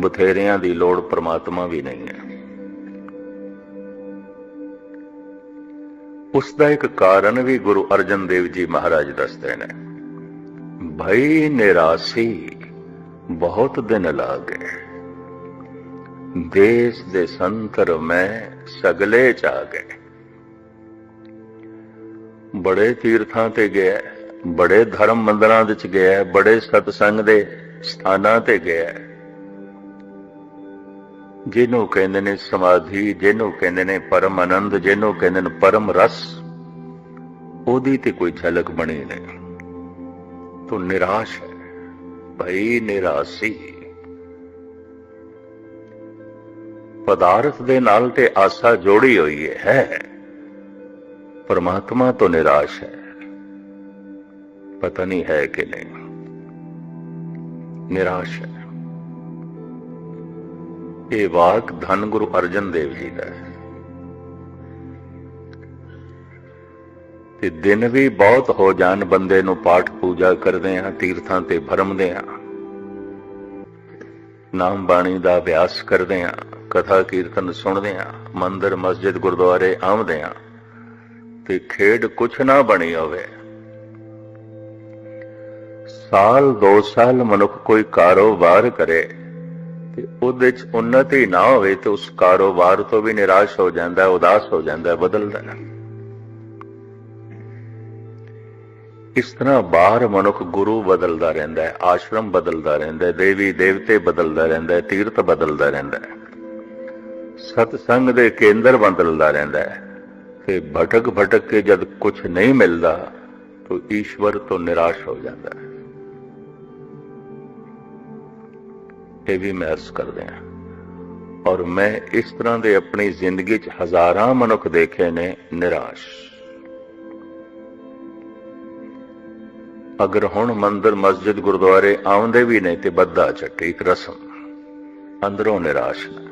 ਬਥੇਰਿਆਂ ਦੀ ਲੋੜ ਪ੍ਰਮਾਤਮਾ ਵੀ ਨਹੀਂ ਹੈ। ਉਸ ਦਾ ਇੱਕ ਕਾਰਨ ਵੀ ਗੁਰੂ ਅਰਜਨ ਦੇਵ ਜੀ ਮਹਾਰਾਜ ਦੱਸਦੇ ਨੇ। ਭਈ ਨਿਰਾਸੀ ਬਹੁਤ ਦਿਨ ਲਾਗੇ। ਦੇਸ ਦੇ ਸੰਤਰ ਮੈਂ ਸਗਲੇ ਚ ਆ ਗਏ ਬੜੇ ਤੀਰਥਾਂ ਤੇ ਗਿਆ, ਬੜੇ ਧਰਮ ਮੰਦਰਾਂ ਵਿੱਚ ਗਿਆ, ਬੜੇ ਸਤਸੰਗ ਦੇ ਸਥਾਨਾਂ ਤੇ ਗਿਆ। ਜਿਹਨੂੰ ਕਹਿੰਦੇ ਨੇ ਸਮਾਧੀ, ਜਿਹਨੂੰ ਕਹਿੰਦੇ ਨੇ ਪਰਮ ਆਨੰਦ ਜਿਹਨੂੰ ਕਹਿੰਦੇ ਨੇ ਪਰਮ ਰਸ, ਉਹਦੀ ਤੇ ਕੋਈ ਝਲਕ ਬਣੀ ਨਹੀਂ। ਤੋ ਨਿਰਾਸ਼ ਹੈ, ਭਈ ਨਿਰਾਸੀ। ਪਦਾਰਥ ਦੇ ਨਾਲ ਤੇ ਆਸਾ ਜੋੜੀ ਹੋਈ ਹੈ। ਪਰਮਾਤਮਾ ਤੋਂ ਨਿਰਾਸ਼ ਹੈ। ਪਤਾ ਨਹੀਂ ਹੈ ਕਿ ਨਹੀਂ। ਨਿਰਾਸ਼ ਹੈ। ਇਹ ਵਾਕ ਧੰਨ ਗੁਰੂ ਅਰਜਨ ਦੇਵ ਜੀ ਦਾ ਹੈ। ਤੇ ਦਿਨ ਵੀ ਬਹੁਤ ਹੋ ਜਾਣ, ਬੰਦੇ ਨੂੰ ਪਾਠ ਪੂਜਾ ਕਰਦੇ ਆ ਤੀਰਥਾਂ ਤੇ ਭਰਮਦੇ ਆ ਨਾਮ ਬਾਣੀ ਦਾ ਅਭਿਆਸ ਕਰਦੇ ਆ ਕਥਾ ਕੀਰਤਨ ਸੁਣਦੇ ਆ ਮੰਦਰ, ਮਸਜਿਦ, ਗੁਰਦੁਆਰੇ ਆਉਂਦੇ ਆ ਤੇ ਖੇਡ ਕੁਛ ਨਾ ਬਣੀ ਹੋਵੇ। ਸਾਲ ਦੋ ਸਾਲ ਮਨੁੱਖ ਕੋਈ ਕਾਰੋਬਾਰ ਕਰੇ। ਤੇ ਉਹਦੇ ਚ ਉન્નਤੀ ਨਾ ਹੋਵੇ ਤੇ ਉਸ ਕਾਰੋਬਾਰ ਤੋਂ ਵੀ ਨਿਰਾਸ਼ ਹੋ ਜਾਂਦਾ, ਉਦਾਸ ਹੋ ਜਾਂਦਾ, ਬਦਲਦਾ ਹੈ ਇਸ ਤਰ੍ਹਾਂ ਬਾਹਰ ਮਨੁੱਖ ਗੁਰੂ ਬਦਲਦਾ ਰਹਿੰਦਾ ਹੈ, ਆਸ਼ਰਮ ਬਦਲਦਾ ਰਹਿੰਦਾ ਹੈ, ਦੇਵੀ ਦੇਵਤੇ ਬਦਲਦਾ ਰਹਿੰਦਾ ਹੈ, ਤੀਰਥ ਬਦਲਦਾ ਰਹਿੰਦਾ ਹੈ। ਸਤਸੰਗ ਦੇ ਕੇਂਦਰ ਬਦਲਦਾ ਰਹਿੰਦਾ ਹੈ। ਤੇ ਭਟਕ ਭਟਕ ਕੇ ਜਦ ਕੁਝ ਨਹੀਂ ਮਿਲਦਾ, ਤਾਂ ਈਸ਼ਵਰ ਤੋਂ ਨਿਰਾਸ਼ ਹੋ ਜਾਂਦਾ ਹੈ। ਇਹ ਵੀ ਮੈਂ ਅਰਜ਼ ਕਰਦੇ ਹਾਂ। ਔਰ ਮੈਂ ਇਸ ਤਰ੍ਹਾਂ ਦੇ ਆਪਣੀ ਜ਼ਿੰਦਗੀ 'ਚ ਹਜ਼ਾਰਾਂ ਮਨੁੱਖ ਦੇਖੇ ਨੇ ਨਿਰਾਸ਼। ਅਗਰ ਹੁਣ ਮੰਦਰ, ਮਸਜਿਦ, ਗੁਰਦੁਆਰੇ ਆਉਂਦੇ ਵੀ ਨੇ ਤੇ ਬੱਦਾ ਚੱਟੇ ਇੱਕ ਰਸਮ। ਅੰਦਰੋਂ ਨਿਰਾਸ਼ ਨੇ।